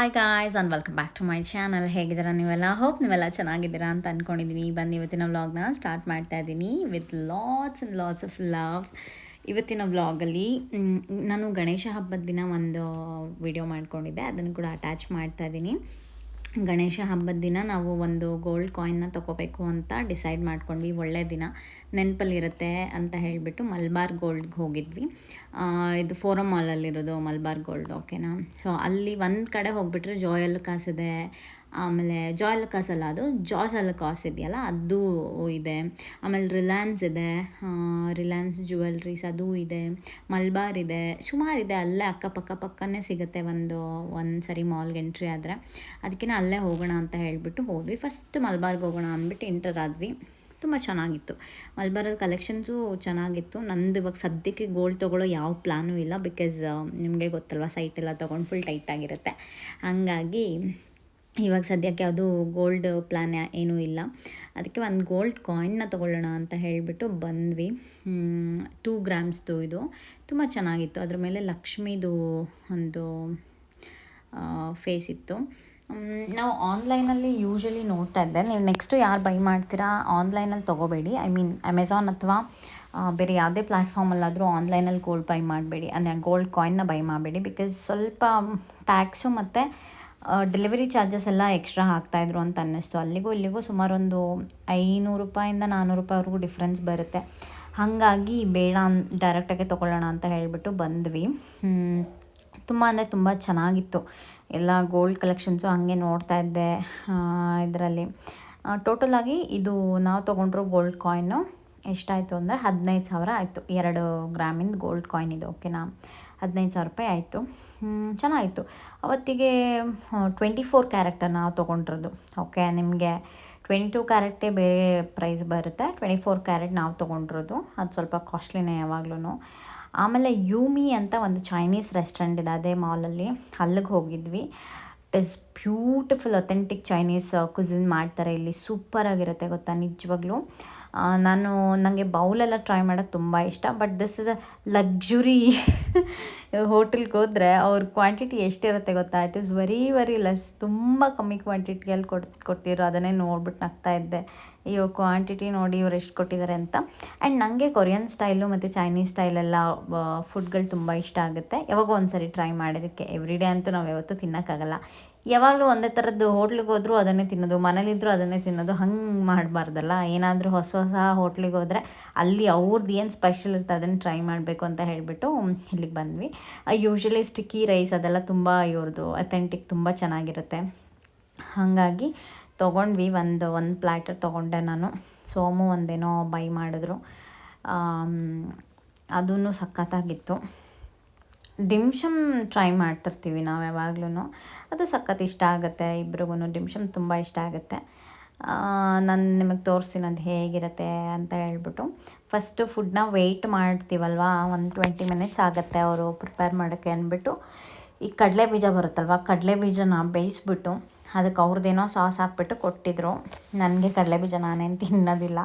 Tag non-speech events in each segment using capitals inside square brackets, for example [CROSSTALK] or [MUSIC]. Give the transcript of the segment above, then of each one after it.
Hi guys and welcome back to my channel ಹೇಗಿದ್ದೀರಾ ನೀವೆಲ್ಲ? Hope ನೀವೆಲ್ಲ ಚೆನ್ನಾಗಿದ್ದೀರಾ ಅಂತ ಅಂದ್ಕೊಂಡಿದ್ದೀನಿ ಬಂದು ಇವತ್ತಿನ ವ್ಲಾಗ್ನ ಸ್ಟಾರ್ಟ್ ಮಾಡ್ತಾ ಇದ್ದೀನಿ with lots and lots of love ಇವತ್ತಿನ ವ್ಲಾಗಲ್ಲಿ ನಾನು ಗಣೇಶ ಹಬ್ಬದ ದಿನ ಒಂದು ವಿಡಿಯೋ ಮಾಡಿಕೊಂಡಿದ್ದೆ. ಅದನ್ನು ಕೂಡ ಅಟ್ಯಾಚ್ ಮಾಡ್ತಾ ಇದ್ದೀನಿ ಗಣೇಶ ಹಬ್ಬದ ದಿನ ನಾವು ಒಂದು ಗೋಲ್ಡ್ ಕಾಯಿನ್ನ ತೊಗೋಬೇಕು ಅಂತ ಡಿಸೈಡ್ ಮಾಡ್ಕೊಂಡ್ವಿ. ಒಳ್ಳೆಯ ದಿನ. ನೆನಪಲ್ಲಿರುತ್ತೆ ಅಂತ ಹೇಳಿಬಿಟ್ಟು ಮಲ್ಬಾರ್ ಗೋಲ್ಡ್ಗೆ ಹೋಗಿದ್ವಿ. ಇದು ಫೋರಮ್ ಮಾಲಲ್ಲಿರೋದು ಮಲ್ಬಾರ್ ಗೋಲ್ಡ್, ಓಕೆನಾ? ಸೊ ಅಲ್ಲಿ ಒಂದು ಕಡೆ ಹೋಗಿಬಿಟ್ರೆ ಜಾಯಲ್ ಕಾಸ್ ಇದೆ ಆಮೇಲೆ ಜಾಯಲ್ ಕಾಸ್ ಅಲ್ಲ ಅದು ಜಾಸ್ ಕಾಸ್ ಇದೆಯಲ್ಲ, ಅದು ಇದೆ. ಆಮೇಲೆ ರಿಲಯನ್ಸ್ ಇದೆ. ರಿಲಯನ್ಸ್ ಜುವೆಲ್ರೀಸ್ ಅದು ಇದೆ. ಮಲ್ಬಾರ್ ಇದೆ. ಸುಮಾರಿದೆ ಅಲ್ಲೇ ಅಕ್ಕಪಕ್ಕ ಪಕ್ಕನೇ ಸಿಗುತ್ತೆ ಒಂದು ಒಂದು ಸರಿ ಮಾಲ್ಗೆ ಎಂಟ್ರಿ ಆದರೆ. ಅದಕ್ಕಿಂತ ಅಲ್ಲೇ ಹೋಗೋಣ ಅಂತ ಹೇಳಿಬಿಟ್ಟು ಹೋದ್ವಿ. ಫಸ್ಟ್ ಮಲ್ಬಾರ್ಗೆ ಹೋಗೋಣ ಅಂದ್ಬಿಟ್ಟು ಎಂಟರ್ ಆದ್ವಿ. ತುಂಬ ಚೆನ್ನಾಗಿತ್ತು. ಮಲ್ಬಾರಲ್ಲಿ ಕಲೆಕ್ಷನ್ಸು ಚೆನ್ನಾಗಿತ್ತು. ನಂದು ಇವಾಗ ಸದ್ಯಕ್ಕೆ ಗೋಲ್ಡ್ ತೊಗೊಳ್ಳೋ ಯಾವ ಪ್ಲ್ಯಾನೂ ಇಲ್ಲ ಬಿಕಾಸ್ ನಿಮಗೆ ಗೊತ್ತಲ್ವ ಸೈಟ್ ಎಲ್ಲ ತೊಗೊಂಡು ಫುಲ್ ಟೈಟ್ ಆಗಿರುತ್ತೆ. ಹಾಗಾಗಿ ಇವಾಗ ಸದ್ಯಕ್ಕೆ ಅದು ಗೋಲ್ಡ್ ಪ್ಲ್ಯಾನ್ ಏನೂ ಇಲ್ಲ. ಅದಕ್ಕೆ ಒಂದು ಗೋಲ್ಡ್ ಕಾಯಿನ್ನ ತೊಗೊಳ್ಳೋಣ ಅಂತ ಹೇಳಿಬಿಟ್ಟು ಬಂದ್ವಿ. ಟೂ ಗ್ರಾಮ್ಸ್ದು ಇದು. ತುಂಬ ಚೆನ್ನಾಗಿತ್ತು. ಅದ್ರ ಮೇಲೆ ಲಕ್ಷ್ಮೀದು ಒಂದು ಫೇಸ್ ಇತ್ತು. ನಾವು ಆನ್ಲೈನಲ್ಲಿ ಯೂಶ್ವಲಿ ನೋಡ್ತಾ ಇದ್ದೆ. ನೀವು ನೆಕ್ಸ್ಟು ಯಾರು ಬೈ ಮಾಡ್ತೀರಾ ಆನ್ಲೈನಲ್ಲಿ ತೊಗೋಬೇಡಿ. ಐ ಮೀನ್ ಅಮೆಝಾನ್ ಅಥವಾ ಬೇರೆ ಯಾವುದೇ ಪ್ಲ್ಯಾಟ್ಫಾರ್ಮಲ್ಲಾದರೂ ಆನ್ಲೈನಲ್ಲಿ ಗೋಲ್ಡ್ ಬೈ ಮಾಡಬೇಡಿ. ಅಂದರೆ ಗೋಲ್ಡ್ ಕಾಯಿನ್ನ ಬೈ ಮಾಡಬೇಡಿ. ಬಿಕಾಸ್ ಸ್ವಲ್ಪ ಟ್ಯಾಕ್ಸು ಮತ್ತು ಡೆಲಿವರಿ ಚಾರ್ಜಸ್ ಎಲ್ಲ ಎಕ್ಸ್ಟ್ರಾ ಹಾಕ್ತಾಯಿದ್ರು ಅಂತ ಅನ್ನಿಸ್ತು. ಅಲ್ಲಿಗೂ ಇಲ್ಲಿಗೂ ಸುಮಾರೊಂದು ಐನೂರು ರೂಪಾಯಿಂದ ನಾನ್ನೂರು ರೂಪಾಯಿವರೆಗೂ ಡಿಫ್ರೆನ್ಸ್ ಬರುತ್ತೆ. ಹಾಗಾಗಿ ಬೇಡ ಡೈರೆಕ್ಟಾಗೆ ತೊಗೊಳ್ಳೋಣ ಅಂತ ಹೇಳಿಬಿಟ್ಟು ಬಂದ್ವಿ. ತುಂಬ ಅಂದರೆ ತುಂಬ ಚೆನ್ನಾಗಿತ್ತು. ಎಲ್ಲ ಗೋಲ್ಡ್ ಕಲೆಕ್ಷನ್ಸು ಹಾಗೆ ನೋಡ್ತಾ ಇದ್ದೆ ಇದರಲ್ಲಿ. ಟೋಟಲಾಗಿ ಇದು ನಾವು ತೊಗೊಂಡ್ರು ಗೋಲ್ಡ್ ಕಾಯಿನು ಎಷ್ಟಾಯಿತು ಅಂದರೆ ಹದಿನೈದು ಸಾವಿರ ಆಯಿತು. ಎರಡು ಗ್ರಾಮಿಂದ ಗೋಲ್ಡ್ ಕಾಯಿನ್ ಇದು ಓಕೆನಾ ಹದಿನೈದು ಸಾವಿರ ರೂಪಾಯಿ ಆಯಿತು. ಚೆನ್ನಾಗಿತ್ತು. ಅವತ್ತಿಗೆ ಟ್ವೆಂಟಿ ಫೋರ್ ಕ್ಯಾರೆಕ್ಟರ್ ನಾವು ತೊಗೊಂಡಿರೋದು ಓಕೆ ನಿಮಗೆ ಟ್ವೆಂಟಿ ಟೂ ಕ್ಯಾರೆಟೇ ಬೇರೆ ಪ್ರೈಸ್ ಬರುತ್ತೆ. ಟ್ವೆಂಟಿ ಫೋರ್ ಕ್ಯಾರೆಟ್ ನಾವು ತೊಗೊಂಡಿರೋದು. ಅದು ಸ್ವಲ್ಪ ಕಾಸ್ಟ್ಲಿನೇ ಯಾವಾಗ್ಲೂ ಆಮೇಲೆ ಯೂಮಿ ಅಂತ ಒಂದು ಚೈನೀಸ್ ರೆಸ್ಟೋರೆಂಟ್ ಇದೆ, ಅದೇ ಮಾಲಲ್ಲಿ ಅಲ್ಲಿಗೆ ಹೋಗಿದ್ವಿ. Is beautiful authentic Chinese cuisine ಮಾಡ್ತಾರೆ ಇಲ್ಲಿ. ಸೂಪರಾಗಿರುತ್ತೆ ಗೊತ್ತಾ, ನಿಜವಾಗ್ಲೂ. ನಾನು ನನಗೆ ಬೌಲೆಲ್ಲ ಟ್ರೈ ಮಾಡೋಕ್ಕೆ ತುಂಬ ಇಷ್ಟ. But this is a luxury ಹೋಟೆಲ್ಗೆ ಹೋದರೆ ಅವ್ರ ಕ್ವಾಂಟಿಟಿ ಎಷ್ಟಿರುತ್ತೆ ಗೊತ್ತಾ? It is very very less ತುಂಬ ಕಮ್ಮಿ ಕ್ವಾಂಟಿಟಿಯಲ್ಲಿ ಕೊಡ್ ಕೊಡ್ತಿರೋ ಅದನ್ನೇ ನೋಡ್ಬಿಟ್ಟು ನಗ್ತಾ ಇದ್ದೆ. ಅಯ್ಯೋ ಕ್ವಾಂಟಿಟಿ ನೋಡಿ ಇವ್ರು ಎಷ್ಟು ಕೊಟ್ಟಿದ್ದಾರೆ ಅಂತ. ಆ್ಯಂಡ್ ನನಗೆ ಕೊರಿಯನ್ ಸ್ಟೈಲು ಮತ್ತು ಚೈನೀಸ್ ಸ್ಟೈಲೆಲ್ಲ ಫುಡ್ಗಳು ತುಂಬ ಇಷ್ಟ ಆಗುತ್ತೆ. ಯಾವಾಗೋ ಒಂದು ಸರಿ ಟ್ರೈ ಮಾಡೋದಕ್ಕೆ ಎವ್ರಿ ಡೇ ಅಂತೂ ನಾವು ಯಾವತ್ತೂ ತಿನ್ನೋಕ್ಕಾಗಲ್ಲ. ಯಾವಾಗಲೂ ಒಂದೇ ಥರದ್ದು ಹೋಟ್ಲಿಗೆ ಹೋದರೂ ಅದನ್ನೇ ತಿನ್ನೋದು. ಮನೇಲಿದ್ದರೂ ಅದನ್ನೇ ತಿನ್ನೋದು. ಹಂಗೆ ಮಾಡಬಾರ್ದಲ್ಲ. ಏನಾದರೂ ಹೊಸ ಹೊಸ ಹೋಟ್ಲಿಗೆ ಹೋದರೆ ಅಲ್ಲಿ ಅವ್ರದ್ದು ಏನು ಸ್ಪೆಷಲ್ ಇರುತ್ತೆ ಅದನ್ನು ಟ್ರೈ ಮಾಡಬೇಕು ಅಂತ ಹೇಳಿಬಿಟ್ಟು ಇಲ್ಲಿಗೆ ಬಂದ್ವಿ. ಯೂಶ್ವಲಿ ಸ್ಟಿಕ್ಕಿ ರೈಸ್ ಅದೆಲ್ಲ ತುಂಬ ಇವ್ರದ್ದು ಅಥೆಂಟಿಕ್ ತುಂಬ ಚೆನ್ನಾಗಿರುತ್ತೆ. ಹಾಗಾಗಿ ತೊಗೊಂಡ್ವಿ. ಒಂದು ಒಂದು ಪ್ಲ್ಯಾಟರ್ ತೊಗೊಂಡೆ ನಾನು. ಸೋಮು ಒಂದೇನೋ ಬೈ ಮಾಡಿದ್ರು. ಅದೂ ಸಖತ್ತಾಗಿತ್ತು. ಡಿಮ್ಶಮ್ ಟ್ರೈ ಮಾಡ್ತಿರ್ತೀವಿ ನಾವು ಯಾವಾಗ್ಲೂ ಅದು ಸಖತ್ ಇಷ್ಟ ಆಗುತ್ತೆ. ಇಬ್ರಿಗೂ ಡಿಮ್ಶಮ್ ತುಂಬ ಇಷ್ಟ ಆಗುತ್ತೆ. ನಾನು ನಿಮಗೆ ತೋರಿಸ್ತೀನಿ ಅದು ಹೇಗಿರುತ್ತೆ ಅಂತ ಹೇಳ್ಬಿಟ್ಟು. ಫಸ್ಟು ಫುಡ್ನ ವೆಯ್ಟ್ ಮಾಡ್ತೀವಲ್ವ? ಒಂದು ಟ್ವೆಂಟಿ ಮಿನಿಟ್ಸ್ ಆಗುತ್ತೆ ಅವರು ಪ್ರಿಪೇರ್ ಮಾಡೋಕ್ಕೆ ಅಂದ್ಬಿಟ್ಟು. ಈ ಕಡಲೆ ಬೀಜ ಬರುತ್ತಲ್ವ? ಕಡಲೆ ಬೀಜನ ಬೇಯಿಸ್ಬಿಟ್ಟು ಅದಕ್ಕೆ ಅವ್ರದ್ದೇನೋ ಸಾಸ್ ಹಾಕ್ಬಿಟ್ಟು ಕೊಟ್ಟಿದ್ರು. ನನಗೆ ಕಡಲೆ ಬೀಜ ನಾನೇನು ತಿನ್ನೋದಿಲ್ಲ.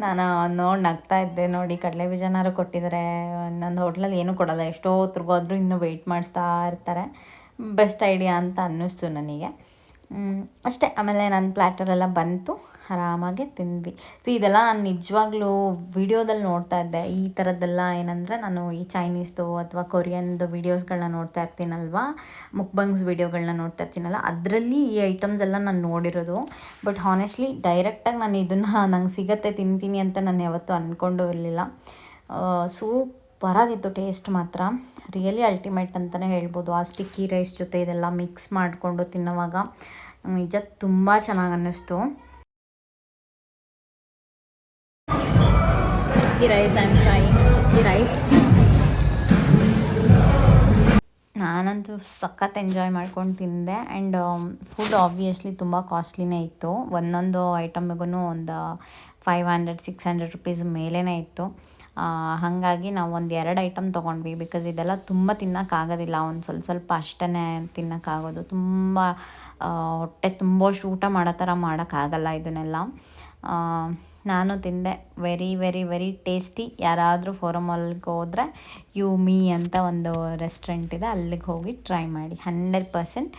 ನಾನು ನೋಡಿ ನಗ್ತಾ ಇದ್ದೆ ನೋಡಿ, ಕಡಲೆ ಬೀಜನಾರು ಕೊಟ್ಟಿದ್ದಾರೆ ನನ್ನ ಹೋಟ್ಲಲ್ಲಿ ಏನೂ ಕೊಡಲ್ಲ. ಎಷ್ಟೋ ಹೊತ್ರಿಗೋದ್ರೂ ಇನ್ನೂ ವೆಯ್ಟ್ ಮಾಡಿಸ್ತಾ ಇರ್ತಾರೆ. ಬೆಸ್ಟ್ ಐಡಿಯಾ ಅಂತ ಅನ್ನಿಸ್ತು ನನಗೆ. ಅಷ್ಟೇ. ಆಮೇಲೆ ನನ್ನ ಪ್ಲ್ಯಾಟರೆಲ್ಲ ಬಂತು. ಆರಾಮಾಗಿ ತಿಂದ್ವಿ. ಸೊ ಇದೆಲ್ಲ ನಾನು ನಿಜವಾಗ್ಲೂ ವಿಡಿಯೋದಲ್ಲಿ ನೋಡ್ತಾ ಇದ್ದೆ. ಈ ಥರದ್ದೆಲ್ಲ ಏನಂದರೆ ನಾನು ಈ ಚೈನೀಸ್ದು ಅಥವಾ ಕೊರಿಯನ್ದು ವಿಡಿಯೋಸ್ಗಳನ್ನ ನೋಡ್ತಾ ಇರ್ತೀನಲ್ವ? ಮುಕ್ಬಂಗ್ಸ್ ವೀಡಿಯೋಗಳನ್ನ ನೋಡ್ತಾ ಇರ್ತೀನಲ್ಲ, ಅದರಲ್ಲಿ ಈ ಐಟಮ್ಸ್ ಎಲ್ಲ ನಾನು ನೋಡಿರೋದು. ಬಟ್ ಹಾನೆಸ್ಟ್ಲಿ ಡೈರೆಕ್ಟಾಗಿ ನಾನು ಇದನ್ನು ನಂಗೆ ಸಿಗತ್ತೆ, ತಿಂತೀನಿ ಅಂತ ನಾನು ಯಾವತ್ತೂ ಅಂದ್ಕೊಂಡು ಇರಲಿಲ್ಲ. ಸೂಪರಾಗಿತ್ತು ಟೇಸ್ಟ್ ಮಾತ್ರ. ರಿಯಲಿ ಅಲ್ಟಿಮೇಟ್ ಅಂತಲೇ ಹೇಳ್ಬೋದು. ಆ ಸ್ಟಿಕ್ಕಿ ರೈಸ್ ಜೊತೆ ಇದೆಲ್ಲ ಮಿಕ್ಸ್ ಮಾಡಿಕೊಂಡು ತಿನ್ನೋವಾಗ, ನಿಜ ತುಂಬ ಚೆನ್ನಾಗಿ ಅನ್ನಿಸ್ತು. Rice I am trying sticky rice ನಾನಂತೂ ಸಖತ್ ಎಂಜಾಯ್ ಮಾಡ್ಕೊಂಡು ತಿಂದೆ ಆ್ಯಂಡ್ ಫುಡ್ ಆಬ್ವಿಯಸ್ಲಿ ತುಂಬ ಕಾಸ್ಟ್ಲಿನೇ ಇತ್ತು. ಒಂದೊಂದು ಐಟಮ್ಗೂ ಒಂದು five hundred six hundred rupees ಮೇಲೇ ಇತ್ತು. ಹಾಗಾಗಿ ನಾವು ಒಂದು ಎರಡು ಐಟಮ್ ತೊಗೊಂಡ್ವಿ ಬಿಕಾಸ್ ಇದೆಲ್ಲ ತುಂಬ ತಿನ್ನೋಕ್ಕಾಗೋದಿಲ್ಲ ಒಂದು ಸ್ವಲ್ಪ ಸ್ವಲ್ಪ ಅಷ್ಟೇ ತಿನ್ನೋಕ್ಕಾಗೋದು ತುಂಬ ಹೊಟ್ಟೆ ತುಂಬಷ್ಟು ಊಟ ಮಾಡೋ ಥರ ಮಾಡೋಕ್ಕಾಗಲ್ಲ ಇದನ್ನೆಲ್ಲ. ನಾನು ತಿಂದೆ. ವೆರಿ ವೆರಿ ವೆರಿ ಟೇಸ್ಟಿ ಯಾರಾದರೂ ಫೋರಮ್ ಮಾಲ್ಗೆ ಹೋದರೆ ಯು ಮೀ ಅಂತ ಒಂದು ರೆಸ್ಟೋರೆಂಟ್ ಇದೆ, ಅಲ್ಲಿಗೆ ಹೋಗಿ ಟ್ರೈ ಮಾಡಿ. Hundred percent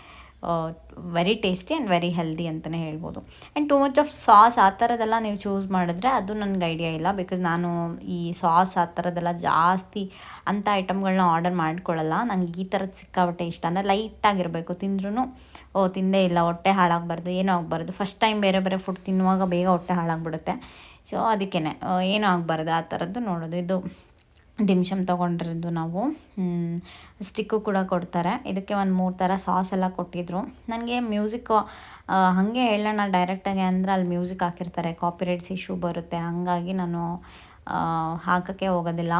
very tasty and very healthy ಅಂತಲೇ ಹೇಳ್ಬೋದು. And too much of sauce ಆ ಥರದ್ದೆಲ್ಲ ನೀವು ಚೂಸ್ ಮಾಡಿದ್ರೆ ಅದು ನನಗೆ ಐಡಿಯಾ ಇಲ್ಲ ಬಿಕಾಸ್ ನಾನು ಈ ಸಾಸ್ ಆ ಥರದ್ದೆಲ್ಲ ಜಾಸ್ತಿ ಅಂಥ ಐಟಮ್ಗಳನ್ನ ಆರ್ಡರ್ ಮಾಡ್ಕೊಳ್ಳಲ್ಲ. ನಂಗೆ ಈ ಥರದ್ದು ಸಿಕ್ಕಾಬಟ್ಟೆ ಇಷ್ಟ. ಅಂದರೆ ಲೈಟಾಗಿರಬೇಕು ತಿಂದ್ರೂ ಓ, ತಿಂದೇ ಇಲ್ಲ. ಹೊಟ್ಟೆ ಹಾಳಾಗಬಾರ್ದು, ಏನೂ ಆಗಬಾರ್ದು. ಫಸ್ಟ್ ಟೈಮ್ ಬೇರೆ ಬೇರೆ ಫುಡ್ ತಿನ್ನುವಾಗ ಬೇಗ ಹೊಟ್ಟೆ ಹಾಳಾಗ್ಬಿಡುತ್ತೆ. ಸೊ ಅದಕ್ಕೇ ಏನೂ ಆಗಬಾರ್ದು ಆ ಥರದ್ದು ನೋಡೋದು. ಇದು ಡಿಮ್ಶಮ್ ತೊಗೊಂಡಿರೋದು ನಾವು. ಸ್ಟಿಕ್ಕು ಕೂಡ ಕೊಡ್ತಾರೆ. ಇದಕ್ಕೆ ಒಂದು ಮೂರು ಥರ ಸಾಸ್ ಎಲ್ಲ ಕೊಟ್ಟಿದ್ರು. ನನಗೆ ಮ್ಯೂಸಿಕ್ಕು ಹಾಗೆ ಹೇಳೋಣ ಡೈರೆಕ್ಟಾಗಿ ಅಂದರೆ ಅಲ್ಲಿ ಮ್ಯೂಸಿಕ್ ಹಾಕಿರ್ತಾರೆ. ಕಾಪಿರೈಟ್ಸ್ ಇಶ್ಯೂ ಬರುತ್ತೆ. ಹಾಗಾಗಿ ನಾನು ಹಾಕೋಕ್ಕೆ ಹೋಗೋದಿಲ್ಲ.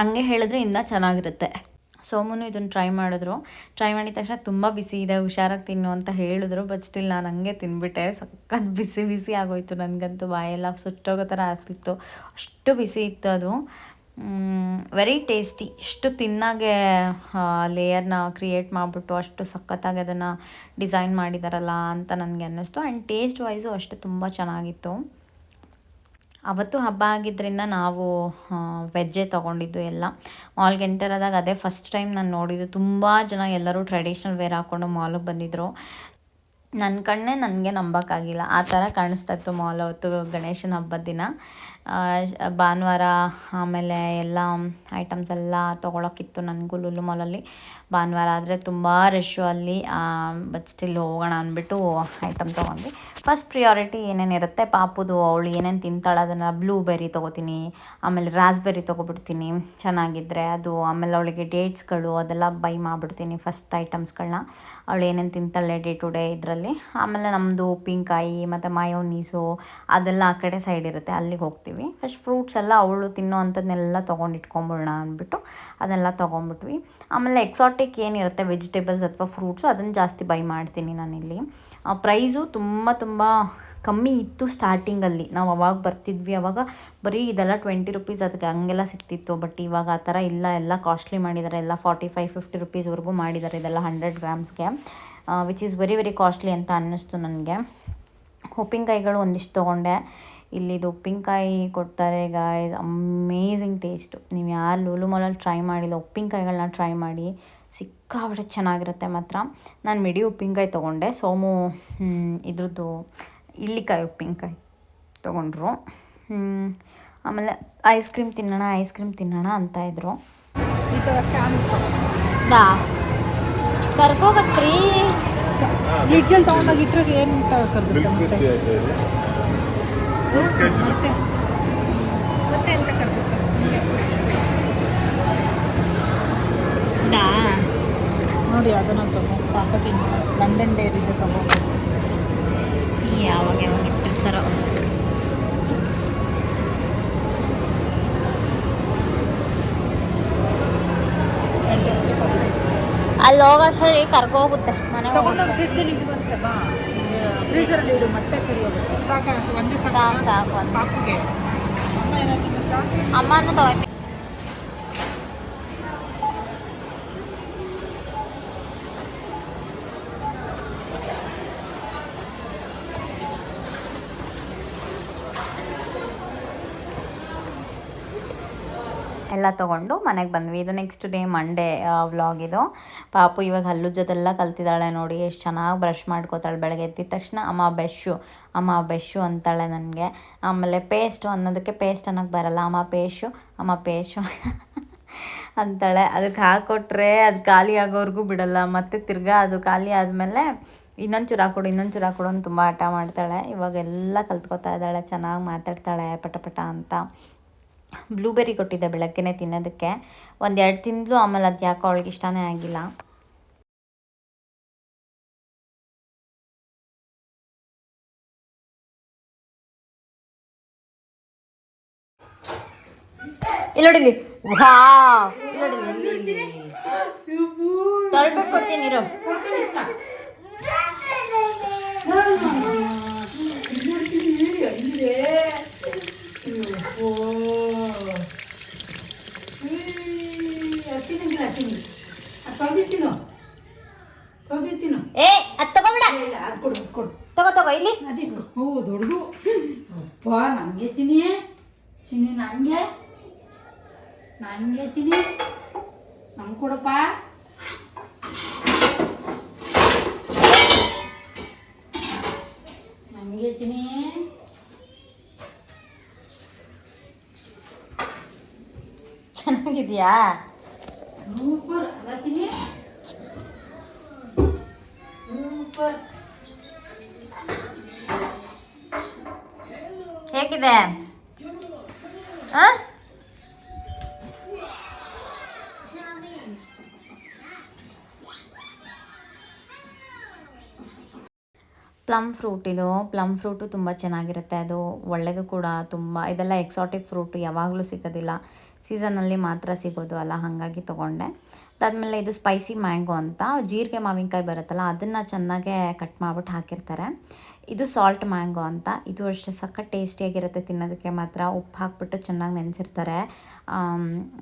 ಹಂಗೆ ಹೇಳಿದ್ರೆ ಇನ್ನೂ ಚೆನ್ನಾಗಿರುತ್ತೆ. ಸೋಮುನು ಇದನ್ನು ಟ್ರೈ ಮಾಡಿದ್ರು. ಟ್ರೈ ಮಾಡಿದ ತಕ್ಷಣ ತುಂಬ ಬಿಸಿ ಇದೆ, ಹುಷಾರಾಗಿ ತಿನ್ನು ಅಂತ ಹೇಳಿದ್ರು ಬಟ್ ಸ್ಟಿಲ್ ನಾನು ಹಂಗೆ ತಿಂದ್ಬಿಟ್ಟೆ ಸಖತ್ ಬಿಸಿ ಬಿಸಿ ಆಗೋಯ್ತು ನನಗಂತೂ ಬಾಯೆಲ್ಲ ಸುಟ್ಟೋಗೋ ಥರ ಆಗ್ತಿತ್ತು. ಅಷ್ಟು ಬಿಸಿ ಇತ್ತು ಅದು. ವೆರಿ ಟೇಸ್ಟಿ ಇಷ್ಟು ತಿನ್ನಾಗೆ ಲೇಯರ್ನ ಕ್ರಿಯೇಟ್ ಮಾಡಿಬಿಟ್ಟು ಅಷ್ಟು ಸಖತ್ತಾಗಿ ಅದನ್ನು ಡಿಸೈನ್ ಮಾಡಿದಾರಲ್ಲ ಅಂತ ನನಗೆ ಅನ್ನಿಸ್ತು. ಆ್ಯಂಡ್ ಟೇಸ್ಟ್ ವೈಸು ಅಷ್ಟು ತುಂಬ ಚೆನ್ನಾಗಿತ್ತು. ಅವತ್ತು ಹಬ್ಬ ಆಗಿದ್ದರಿಂದ ನಾವು ವೆಜ್ಜೇ ತೊಗೊಂಡಿದ್ದು ಎಲ್ಲ. ಮಾಲ್ಗೆ ಎಂಟರ್ ಆದಾಗ ಅದೇ ಫಸ್ಟ್ ಟೈಮ್ ನಾನು ನೋಡಿದ್ದು. ತುಂಬ ಜನ ಎಲ್ಲರೂ ಟ್ರೆಡಿಷ್ನಲ್ ವೇರ್ ಹಾಕ್ಕೊಂಡು ಮಾಲಿಗೆ ಬಂದಿದ್ದರು ನನ್ನ ಕಣ್ಣೇ ನನಗೆ ನಂಬೋಕ್ಕಾಗಿಲ್ಲ. ಆ ಥರ ಕಾಣಿಸ್ತಾ ಇತ್ತು ಮಾಲ್ ಅವತ್ತು ಗಣೇಶನ ಹಬ್ಬದ ದಿನ. ಭಾನುವಾರ ಆಮೇಲೆ ಎಲ್ಲ ಐಟಮ್ಸ್ ಎಲ್ಲ ತೊಗೊಳಕ್ಕಿತ್ತು ನನಗೂ ಲುಲು ಮಾಲಲ್ಲಿ ಭಾನುವಾರ ಆದರೆ ತುಂಬ ರಶ್ಶು ಅಲ್ಲಿ ಬಟ್ ಸ್ಟಿಲ್ ಹೋಗೋಣ ಅಂದ್ಬಿಟ್ಟು ಐಟಮ್ ತೊಗೊಂಡ್ವಿ. ಫಸ್ಟ್ ಪ್ರಿಯಾರಿಟಿ ಏನೇನಿರುತ್ತೆ ಪಾಪುದು ಅವಳು ಏನೇನು ತಿಂತಾಳೆ, ಅದನ್ನು ಬ್ಲೂಬೆರಿ ತೊಗೋತೀನಿ, ಆಮೇಲೆ ರಾಸ್ಬೆರಿ ತೊಗೊಬಿಡ್ತೀನಿ. ಚೆನ್ನಾಗಿದ್ದರೆ ಅದು, ಆಮೇಲೆ ಅವಳಿಗೆ ಡೇಟ್ಸ್ಗಳು ಅದೆಲ್ಲ ಬೈ ಮಾಡಿಬಿಡ್ತೀನಿ ಫಸ್ಟ್ ಐಟಮ್ಸ್ಗಳನ್ನ ಅವಳು ಏನೇನು ತಿಂತಾಳೆ ಡೇ ಟು ಡೇ ಇದರಲ್ಲಿ. ಆಮೇಲೆ ನಮ್ಮದು ಉಪ್ಪಿನಕಾಯಿ, ಮತ್ತು ಮಯೋನೀಸು ಅದೆಲ್ಲ ಆ ಕಡೆ ಸೈಡ್ ಇರುತ್ತೆ, ಅಲ್ಲಿಗೆ ಹೋಗ್ತೀವಿ. ಫಸ್ಟ್ ಫ್ರೂಟ್ಸ್ ಎಲ್ಲ ಅವಳು ತಿನ್ನೋ ಅಂಥದ್ದನ್ನೆಲ್ಲ ತೊಗೊಂಡು ಅಂದ್ಬಿಟ್ಟು ಅದೆಲ್ಲ ತೊಗೊಂಬಿಟ್ವಿ ಆಮೇಲೆ ಎಕ್ಸಾಟಿಕ್ ಏನಿರುತ್ತೆ ವೆಜಿಟೇಬಲ್ಸ್ ಅಥವಾ ಫ್ರೂಟ್ಸು ಅದನ್ನು ಜಾಸ್ತಿ ಬೈ ಮಾಡ್ತೀನಿ ನಾನಿಲ್ಲಿ. ಪ್ರೈಸು ತುಂಬ ತುಂಬ ಕಮ್ಮಿ ಇತ್ತು ಸ್ಟಾರ್ಟಿಂಗಲ್ಲಿ ನಾವು ಅವಾಗ ಬರ್ತಿದ್ವಿ, ಅವಾಗ ಬರೀ ಇದೆಲ್ಲ ಟ್ವೆಂಟಿ ರುಪೀಸ್ ಅದಕ್ಕೆ ಹಂಗೆಲ್ಲ ಸಿಗ್ತಿತ್ತು ಬಟ್ ಇವಾಗ ಆ ಥರ ಇಲ್ಲ. ಎಲ್ಲ ಕಾಸ್ಟ್ಲಿ ಮಾಡಿದ್ದಾರೆ ಎಲ್ಲ ಫಾರ್ಟಿ ಫೈವ್ ಫಿಫ್ಟಿ ರುಪೀಸ್ವರೆಗೂ ಮಾಡಿದ್ದಾರೆ ಇದೆಲ್ಲ hundred ಗ್ರಾಮ್ಸ್ಗೆ which is very very costly ಅಂತ ಅನ್ನಿಸ್ತು ನನಗೆ. ಉಪ್ಪಿನಕಾಯಿಗಳು ಒಂದಿಷ್ಟು ತೊಗೊಂಡೆ. ಇಲ್ಲಿದು ಉಪ್ಪಿನಕಾಯಿ ಕೊಡ್ತಾರೆ ಗಾಯ್ಸ್ ಅಮೇಝಿಂಗ್ ಟೇಸ್ಟು ನೀವು ಯಾರು ಲೂಲು ಮಾಲಲ್ಲಿ ಟ್ರೈ ಮಾಡಿಲ್ಲ ಉಪ್ಪಿನಕಾಯಿಗಳನ್ನ ಟ್ರೈ ಮಾಡಿ ಸಿಕ್ಕಾಬಿಟ್ಟೆ ಚೆನ್ನಾಗಿರುತ್ತೆ ಮಾತ್ರ. ನಾನು ಮಿಡಿ ಉಪ್ಪಿನಕಾಯಿ ತೊಗೊಂಡೆ. ಸೋಮು ಇದ್ರದ್ದು ಇಳ್ಳಿಕಾಯಿ ಉಪ್ಪಿನಕಾಯಿ ತೊಗೊಂಡ್ರು. ಆಮೇಲೆ ಐಸ್ ಕ್ರೀಮ್ ತಿನ್ನೋಣ ಐಸ್ ಕ್ರೀಮ್ ತಿನ್ನೋಣ ಅಂತ ಇದ್ರು. ಈ ಥರ ಕ್ಯಾನ್ ಕರ್ಕೋಗತ್ರಿ ಫ್ರಿಡ್ಜಲ್ಲಿ ತೊಗೊಂಡೋಗಿ ಇಟ್ಟರೆ ಏನು ಮತ್ತೆ? ಮತ್ತೆ. ಎಂತ ಕರ್ಗುತ್ತೆ ನೋಡಿ ಅದನ್ನು ತಗೋ ಪಾಪ ತಿನ್ನ. ಲಂಡನ್ ಡೇರಿಗೆ ತಗೋ. ಯಾವಾಗ ಯಾವಾಗ ಇಟ್ಟಿರ್ತಾರೋ ಅಲ್ಲಿ ಹೋಗೋಷ್ಟರಲ್ಲಿ ಕರ್ಕೊ ಹೋಗುತ್ತೆ ಮನೆಗೆ ಇಡುವಂತೆ ಬಾ. ಎಲ್ಲ ತೊಗೊಂಡು ಮನೆಗೆ ಬಂದ್ವಿ. ಇದು ನೆಕ್ಸ್ಟ್ ಡೇ ಮಂಡೇ ವ್ಲಾಗ್ ಇದು. ಪಾಪು ಇವಾಗ ಹಲ್ಲು ಜೊತೆಲ್ಲ ಕಲ್ತಿದ್ದಾಳೆ ನೋಡಿ, ಎಷ್ಟು ಚೆನ್ನಾಗಿ ಬ್ರಷ್ ಮಾಡ್ಕೋತಾಳೆ ಬೆಳಗ್ಗೆ ಎದ್ದಿದ ತಕ್ಷಣ. ಅಮ್ಮ ಬೆಶ್ಶು ಅಮ್ಮ ಬೆಶ್ಶು ಅಂತಾಳೆ ನನಗೆ. ಆಮೇಲೆ ಪೇಸ್ಟು ಅನ್ನೋದಕ್ಕೆ ಪೇಸ್ಟ್ ಅನ್ನೋಕ್ಕೆ ಬರಲ್ಲ. ಅಮ್ಮ ಪೇಶು ಅಮ್ಮ ಪೇಶು [LAUGHS] ಅಂತಾಳೆ. ಅದಕ್ಕೆ ಹಾಕ್ಕೊಟ್ರೆ ಅದು ಖಾಲಿ ಆಗೋವರೆಗೂ ಬಿಡಲ್ಲ. ಮತ್ತು ತಿರ್ಗಾ ಅದು ಖಾಲಿ ಆದಮೇಲೆ ಇನ್ನೊಂದು ಚೂರು ಹಾಕೊಡು ಇನ್ನೊಂದು ಚೂರು ಹಾಕೊಡು ಅಂತ ತುಂಬ ಆಟ ಮಾಡ್ತಾಳೆ. ಇವಾಗೆಲ್ಲ ಕಲ್ತ್ಕೊತಾ ಇದ್ದಾಳೆ, ಚೆನ್ನಾಗಿ ಮಾತಾಡ್ತಾಳೆ, ಪಟ ಪಟ ಅಂತ. ಬ್ಲೂಬೆರಿ ಕೊಟ್ಟಿದ್ದೆ ಬೆಳಗ್ಗೆನೆ ತಿನ್ನೋದಕ್ಕೆ. ಒಂದೆರಡು ತಿಂದಲು, ಆಮೇಲೆ ಅದು ಯಾಕೋ ಅವಳಿಗೆ ಇಷ್ಟನೇ ಆಗಿಲ್ಲ. ಇಲ್ಲಿ ನೋಡಿಲಿ ಕೊಡ್ತೀನಿ ಇರು ತಿನ್ನಂಗಿಲ್ಲ ತಿನ್ನಿ. ಅದು ತಿನ್ನು. ತೊಳೆದು ತಿನ್ನು. ಏ ಅದು ತಗೋಬೇಡ. ಇಲ್ಲ ಅದು ಕೊಡು ಕೊಡು. ತಗೋ ತಗೋ ಇಲ್ಲಿ. ಅದು ಇಸ್ಕೊ. ಓ ದೊಡ್ಡದು. ಅಪ್ಪ ನನಗೆ ಚಿನಿ ಚಿನಿ ನನಗೆ ನನಗೆ ಚಿನಿ ನಮ್ಗೆ ಕೊಡಪ್ಪ. ನನಗೆ ಚಿನಿ ಚೆನ್ನಾಗಿದೆಯಾ? ಸೂಪರ್ ರಚಿನಿ ಸೂಪರ್ ಹೇಗಿದೆ? ಪ್ಲಮ್ ಫ್ರೂಟ್ ಇದು. ಪ್ಲಮ್ ಫ್ರೂಟು ತುಂಬ ಚೆನ್ನಾಗಿರುತ್ತೆ. ಅದು ಒಳ್ಳೆಯದು ಕೂಡ. ತುಂಬ ಇದೆಲ್ಲ ಎಕ್ಸಾಟಿಕ್ ಫ್ರೂಟು ಯಾವಾಗಲೂ ಸಿಗೋದಿಲ್ಲ. ಸೀಸನಲ್ಲಿ ಮಾತ್ರ ಸಿಗೋದು ಅಲ್ಲ, ಹಾಗಾಗಿ ತೊಗೊಂಡೆ. ಅದಾದಮೇಲೆ ಇದು ಸ್ಪೈಸಿ ಮ್ಯಾಂಗೋ ಅಂತ, ಜೀರಿಗೆ ಮಾವಿನಕಾಯಿ ಬರುತ್ತಲ್ಲ, ಅದನ್ನು ಚೆನ್ನಾಗೆ ಕಟ್ ಮಾಡ್ಬಿಟ್ಟು ಹಾಕಿರ್ತಾರೆ. ಇದು ಸಾಲ್ಟ್ ಮ್ಯಾಂಗೋ ಅಂತ, ಇದು ಅಷ್ಟೇ ಸಖತ್ ಟೇಸ್ಟಿಯಾಗಿರುತ್ತೆ ತಿನ್ನೋದಕ್ಕೆ ಮಾತ್ರ. ಉಪ್ಪು ಹಾಕ್ಬಿಟ್ಟು ಚೆನ್ನಾಗಿ ನೆನೆಸಿರ್ತಾರೆ.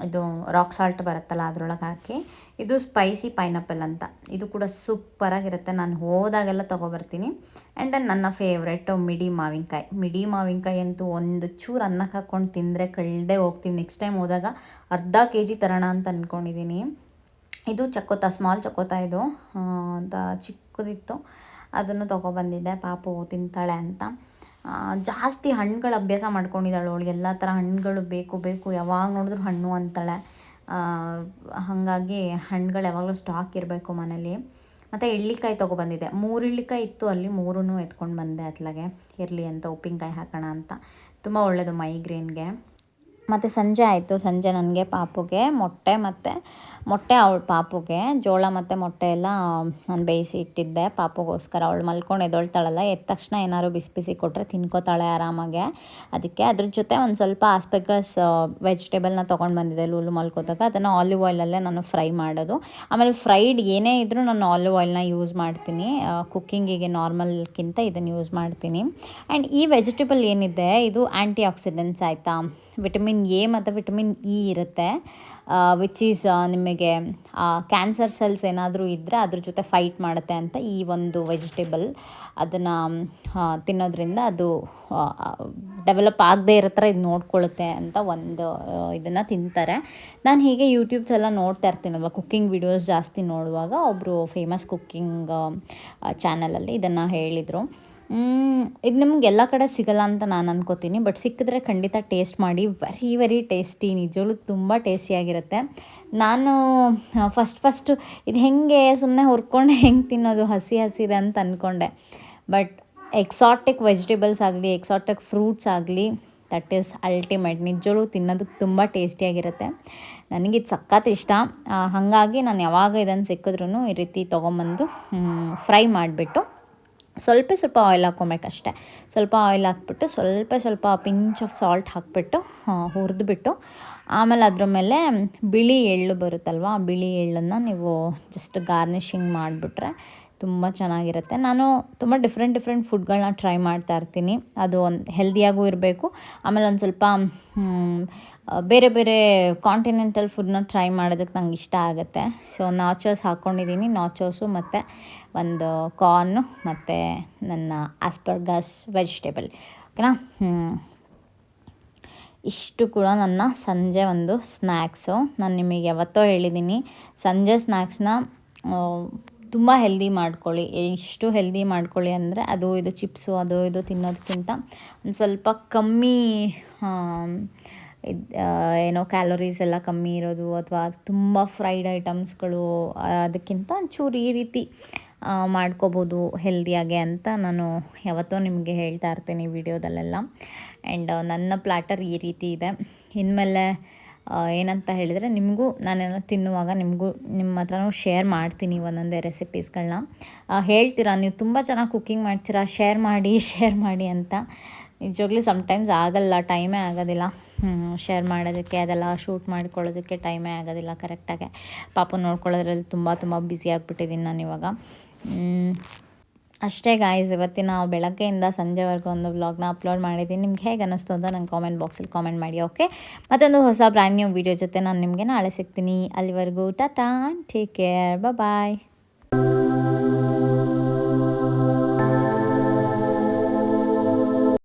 ಇದು ರಾಕ್ ಸಾಲ್ಟ್ ಬರುತ್ತಲ್ಲ ಅದರೊಳಗೆ ಹಾಕಿ. ಇದು ಸ್ಪೈಸಿ ಪೈನಾಪಲ್ ಅಂತ. ಇದು ಕೂಡ ಸೂಪರಾಗಿರುತ್ತೆ ನಾನು ಹೋದಾಗೆಲ್ಲ ತೊಗೊಬರ್ತೀನಿ. ಆ್ಯಂಡ್ ದೆನ್ ನನ್ನ ಫೇವ್ರೆಟು ಮಿಡಿ ಮಾವಿನಕಾಯಿ. ಮಿಡಿ ಮಾವಿನಕಾಯಿ ಅಂತೂ ಒಂದು ಚೂರು ಅನ್ನಕ್ಕೆ ಹಾಕ್ಕೊಂಡು ತಿಂದರೆ ಕಳ್ದೆ ಹೋಗ್ತೀವಿ ನೆಕ್ಸ್ಟ್ ಟೈಮ್ ಹೋದಾಗ ಅರ್ಧ ಕೆ ಜಿ ತರೋಣ ಅಂತ ಅಂದ್ಕೊಂಡಿದ್ದೀನಿ ಇದು ಚಕ್ಕೋತ ಸ್ಮಾಲ್ ಚಕೋತ ಇದು. ಅಂತ ಚಿಕ್ಕದಿತ್ತು. ಅದನ್ನು ತೊಗೊಬಂದಿದ್ದೆ. ಪಾಪು ತಿಂತಾಳೆ ಅಂತ. ಜಾಸ್ತಿ ಹಣ್ಣುಗಳ ಅಭ್ಯಾಸ ಮಾಡ್ಕೊಂಡಿದ್ದಾಳೆ ಅವಳಿಗೆ ಎಲ್ಲ ಥರ ಹಣ್ಣುಗಳು ಬೇಕು ಬೇಕು. ಯಾವಾಗ ನೋಡಿದ್ರು ಹಣ್ಣು ಅಂತಾಳೆ. ಹಾಗಾಗಿ ಹಣ್ಣುಗಳು ಯಾವಾಗಲೂ ಸ್ಟಾಕ್ ಇರಬೇಕು ಮನೇಲಿ. ಮತ್ತು ಇಳ್ಳಿಕಾಯಿ ತೊಗೊಬಂದಿದ್ದೆ ಮೂರು ಇಳ್ಳಿಕಾಯಿ ಇತ್ತು, ಅಲ್ಲಿ ಮೂರೂ ಎತ್ಕೊಂಡು ಬಂದೆ ಅತ್ಲಾಗೆ ಇರಲಿ ಅಂತ, ಉಪ್ಪಿನಕಾಯಿ ಹಾಕೋಣ ಅಂತ. ತುಂಬ ಒಳ್ಳೆಯದು ಮೈಗ್ರೇನ್ಗೆ ಮತ್ತು ಸಂಜೆ ಆಯಿತು. ಸಂಜೆ ನನಗೆ ಪಾಪುಗೆ ಮೊಟ್ಟೆ ಮತ್ತು ಮೊಟ್ಟೆ ಅವಳು ಪಾಪುಗೆ. ಜೋಳ ಮತ್ತು ಮೊಟ್ಟೆ ಎಲ್ಲ ನಾನು ಬೇಯಿಸಿ ಇಟ್ಟಿದ್ದೆ. ಪಾಪುಗೋಸ್ಕರ ಅವಳು ಮಲ್ಕೊಂಡು ಎದ್ದೊಳ್ತಾಳಲ್ಲ ಎದ್ದ ತಕ್ಷಣ ಏನಾದ್ರು ಬಿಸಿ ಬಿಸಿ ಕೊಟ್ಟರೆ ತಿನ್ಕೋತಾಳೆ ಆರಾಮಾಗೆ. ಅದಕ್ಕೆ ಅದ್ರ ಜೊತೆ ಒಂದು ಸ್ವಲ್ಪ ಆಸ್ಪೆಗಸ್ ವೆಜಿಟೇಬಲ್ನ ತೊಗೊಂಡು ಬಂದಿದ್ದೆ ಲೂಲು ಮಲ್ಕೋತಾಗ. ಅದನ್ನು ಆಲಿವ್ ಆಯಿಲಲ್ಲೇ ನಾನು ಫ್ರೈ ಮಾಡೋದು. ಆಮೇಲೆ ಫ್ರೈಡ್ ಏನೇ ಇದ್ದರೂ ನಾನು ಆಲಿವ್ ಆಯಿಲ್ನ ಯೂಸ್ ಮಾಡ್ತೀನಿ. ಕುಕ್ಕಿಂಗಿಗೆ ನಾರ್ಮಲ್ಗಿಂತ ಇದನ್ನು ಯೂಸ್ ಮಾಡ್ತೀನಿ. ಆ್ಯಂಡ್ ಈ ವೆಜಿಟೇಬಲ್ ಏನಿದೆ, ಇದು ಆ್ಯಂಟಿ ಆಕ್ಸಿಡೆಂಟ್ಸ್ ಆಯಿತಾ? ವಿಟಮಿನ್ ಎ ಮತ್ತು ವಿಟಮಿನ್ ಇ ಇರುತ್ತೆ ವಿಚ್ ಈಸ್ ನಿಮಗೆ ಕ್ಯಾನ್ಸರ್ ಸೆಲ್ಸ್ ಏನಾದರೂ ಇದ್ದರೆ ಅದ್ರ ಜೊತೆ ಫೈಟ್ ಮಾಡುತ್ತೆ ಅಂತ ಈ ಒಂದು ವೆಜಿಟೇಬಲ್ ಅದನ್ನು ತಿನ್ನೋದ್ರಿಂದ ಅದು ಡೆವಲಪ್ ಆಗದೇ ಇರೋ ಥರ ಇದು ನೋಡ್ಕೊಳ್ಳುತ್ತೆ ಅಂತ ಒಂದು ಇದನ್ನು ತಿಂತಾರೆ. ನಾನು ಹೀಗೆ ಯೂಟ್ಯೂಬ್ಸ್ ಎಲ್ಲ ನೋಡ್ತಾ ಇರ್ತೀನಲ್ವ ಕುಕ್ಕಿಂಗ್ ವಿಡಿಯೋಸ್ ಜಾಸ್ತಿ ನೋಡುವಾಗ ಒಬ್ಬರು ಫೇಮಸ್ ಕುಕ್ಕಿಂಗ್ ಚಾನಲಲ್ಲಿ ಇದನ್ನು ಹೇಳಿದರು. ಇದು ನಿಮ್ಗೆ ಎಲ್ಲ ಕಡೆ ಸಿಗಲ್ಲ ಅಂತ ನಾನು ಅನ್ಕೋತೀನಿ ಬಟ್ ಸಿಕ್ಕಿದ್ರೆ ಖಂಡಿತ ಟೇಸ್ಟ್ ಮಾಡಿ ವೆರಿ ವೆರಿ ಟೇಸ್ಟಿ ನಿಜವಾಗ್ಲೂ ತುಂಬ ಟೇಸ್ಟಿಯಾಗಿರುತ್ತೆ ನಾನು ಫಸ್ಟ್ ಫಸ್ಟು ಇದು ಹೆಂಗೆ ಸುಮ್ಮನೆ ಹುರ್ಕೊಂಡು, ಹೆಂಗೆ ತಿನ್ನೋದು, ಹಸಿ, ಹಸಿದೆ ಅಂತ ಅಂದ್ಕೊಂಡೆ ಬಟ್ ಎಕ್ಸಾಟಿಕ್ ವೆಜಿಟೇಬಲ್ಸ್ ಆಗಲಿ ಎಕ್ಸಾಟಿಕ್ ಫ್ರೂಟ್ಸ್ ಆಗಲಿ ದಟ್ ಈಸ್ ಅಲ್ಟಿಮೇಟ್ ನಿಜವಾಗ್ಲೂ ತಿನ್ನೋದಕ್ಕೆ ತುಂಬ ಟೇಸ್ಟಿಯಾಗಿರುತ್ತೆ ನನಗೆ ಇದು ಸಖತ್ ಇಷ್ಟ. ಹಾಗಾಗಿ ನಾನು ಯಾವಾಗ ಇದನ್ನು ಸಿಕ್ಕಿದ್ರೂ ಈ ರೀತಿ ತೊಗೊಂಬಂದು ಫ್ರೈ ಮಾಡಿಬಿಟ್ಟು ಸ್ವಲ್ಪ ಸ್ವಲ್ಪ ಆಯಿಲ್ ಹಾಕ್ಕೊಬೇಕಷ್ಟೆ ಸ್ವಲ್ಪ ಆಯಿಲ್ ಹಾಕ್ಬಿಟ್ಟು, ಸ್ವಲ್ಪ ಸ್ವಲ್ಪ ಪಿಂಚ್ ಆಫ್ ಸಾಲ್ಟ್ ಹಾಕ್ಬಿಟ್ಟು ಹುರಿದ್ಬಿಟ್ಟು, ಆಮೇಲೆ ಅದ್ರ ಮೇಲೆ ಬಿಳಿ ಎಳ್ಳು ಬರುತ್ತಲ್ವ ಬಿಳಿ ಎಳ್ಳನ್ನು ನೀವು ಜಸ್ಟ್ ಗಾರ್ನಿಷಿಂಗ್ ಮಾಡಿಬಿಟ್ರೆ ತುಂಬ ಚೆನ್ನಾಗಿರುತ್ತೆ. ನಾನು ತುಂಬ ಡಿಫ್ರೆಂಟ್ ಡಿಫ್ರೆಂಟ್ ಫುಡ್ಗಳನ್ನ ಟ್ರೈ ಮಾಡ್ತಾ ಇರ್ತೀನಿ. ಅದು ಒಂದು ಹೆಲ್ದಿಯಾಗೂ ಇರಬೇಕು. ಆಮೇಲೆ ಒಂದು ಸ್ವಲ್ಪ ಬೇರೆ ಬೇರೆ ಕಾಂಟಿನೆಂಟಲ್ ಫುಡ್ನ ಟ್ರೈ ಮಾಡೋದಕ್ಕೆ ನಂಗೆ ಇಷ್ಟ ಆಗುತ್ತೆ. ಸೊ ನಾಚೋಸ್ ಹಾಕ್ಕೊಂಡಿದ್ದೀನಿ ನಾಚೋಸು ಮತ್ತು ಒಂದು ಕಾರ್ನು ಮತ್ತು ನನ್ನ ಆಸ್ಪರ್ಗಸ್ ವೆಜಿಟೇಬಲ್ ಓಕೆನಾ. ಇಷ್ಟು ಕೂಡ ನನ್ನ ಸಂಜೆ ಒಂದು ಸ್ನ್ಯಾಕ್ಸು ನಾನು ನಿಮಗೆ ಯಾವತ್ತೋ ಹೇಳಿದ್ದೀನಿ ಸಂಜೆ ಸ್ನ್ಯಾಕ್ಸ್ನ ತುಂಬ ಹೆಲ್ದಿ ಮಾಡ್ಕೊಳ್ಳಿ. ಎಷ್ಟು ಹೆಲ್ದಿ ಮಾಡ್ಕೊಳ್ಳಿ ಅಂದರೆ ಅದು ಇದು ಚಿಪ್ಸು ಅದು ಇದು ತಿನ್ನೋದಕ್ಕಿಂತ ಒಂದು ಸ್ವಲ್ಪ ಕಮ್ಮಿ ಏನೋ ಕ್ಯಾಲೋರೀಸ್ ಎಲ್ಲ ಕಮ್ಮಿ ಇರೋದು ಅಥವಾ ತುಂಬ ಫ್ರೈಡ್ ಐಟಮ್ಸ್ಗಳು ಅದಕ್ಕಿಂತ ಒಂಚೂರು ಈ ರೀತಿ ಮಾಡ್ಕೋಬೋದು ಹೆಲ್ದಿಯಾಗೆ ಅಂತ ನಾನು ಯಾವತ್ತೋ ನಿಮಗೆ ಹೇಳ್ತಾ ಇರ್ತೀನಿ ವಿಡಿಯೋದಲ್ಲೆಲ್ಲ. ಆ್ಯಂಡ್ ನನ್ನ ಪ್ಲ್ಯಾಟರ್ ಈ ರೀತಿ ಇದೆ. ಇನ್ಮೇಲೆ ಏನಂತ ಹೇಳಿದರೆ ನಿಮಗೂ ನಾನೇನೋ ತಿನ್ನುವಾಗ ನಿಮಗೂ ನಿಮ್ಮ ಹತ್ರನೂ ಶೇರ್ ಮಾಡ್ತೀನಿ ಒಂದೊಂದೇ ರೆಸಿಪೀಸ್ಗಳನ್ನ ಹೇಳ್ತೀರಾ? ನೀವು ತುಂಬ ಚೆನ್ನಾಗಿ ಕುಕ್ಕಿಂಗ್ ಮಾಡ್ತೀರಾ? ಶೇರ್ ಮಾಡಿ [LAUGHS] ಶೇರ್ ಮಾಡಿ ಅಂತ. ನಿಜವಾಗ್ಲೂ ಸಮ್ಟೈಮ್ಸ್ ಆಗಲ್ಲ ಟೈಮೇ ಆಗೋದಿಲ್ಲ. ಶೇರ್ ಮಾಡೋದಕ್ಕೆ, ಅದೆಲ್ಲ ಶೂಟ್ ಮಾಡ್ಕೊಳ್ಳೋದಕ್ಕೆ ಟೈಮೇ ಆಗೋದಿಲ್ಲ ಕರೆಕ್ಟಾಗಿ ಪಾಪ ನೋಡ್ಕೊಳ್ಳೋದ್ರಲ್ಲಿ ತುಂಬ ತುಂಬ ಬ್ಯುಸಿ ಆಗಿಬಿಟ್ಟಿದ್ದೀನಿ ನಾನು ಇವಾಗ. ಅಷ್ಟೇ ಗಾಯ್ಸ್ ಇವತ್ತಿನ ಬೆಳಗ್ಗೆಯಿಂದ ಸಂಜೆವರೆಗೂ ಒಂದು ವ್ಲಾಗ್ನ ಅಪ್ಲೋಡ್ ಮಾಡಿದ್ದೀನಿ ನಿಮ್ಗೆ ಹೇಗೆ ಅನ್ನಿಸ್ತು ಅಂತ ನಂಗೆ ಕಾಮೆಂಟ್ ಬಾಕ್ಸಲ್ಲಿ ಕಾಮೆಂಟ್ ಮಾಡಿ ಓಕೆ ಮತ್ತೊಂದು ಹೊಸ ಬ್ರ್ಯಾಂಡ್ ನ್ಯೂ ವೀಡಿಯೋ ಜೊತೆ ನಾನು ನಿಮಗೆ ನಾಳೆ ಸಿಗ್ತೀನಿ. ಅಲ್ಲಿವರೆಗೂ ಟಾಟಾ ಟೇಕ್ ಕೇರ್ ಬಾಯ್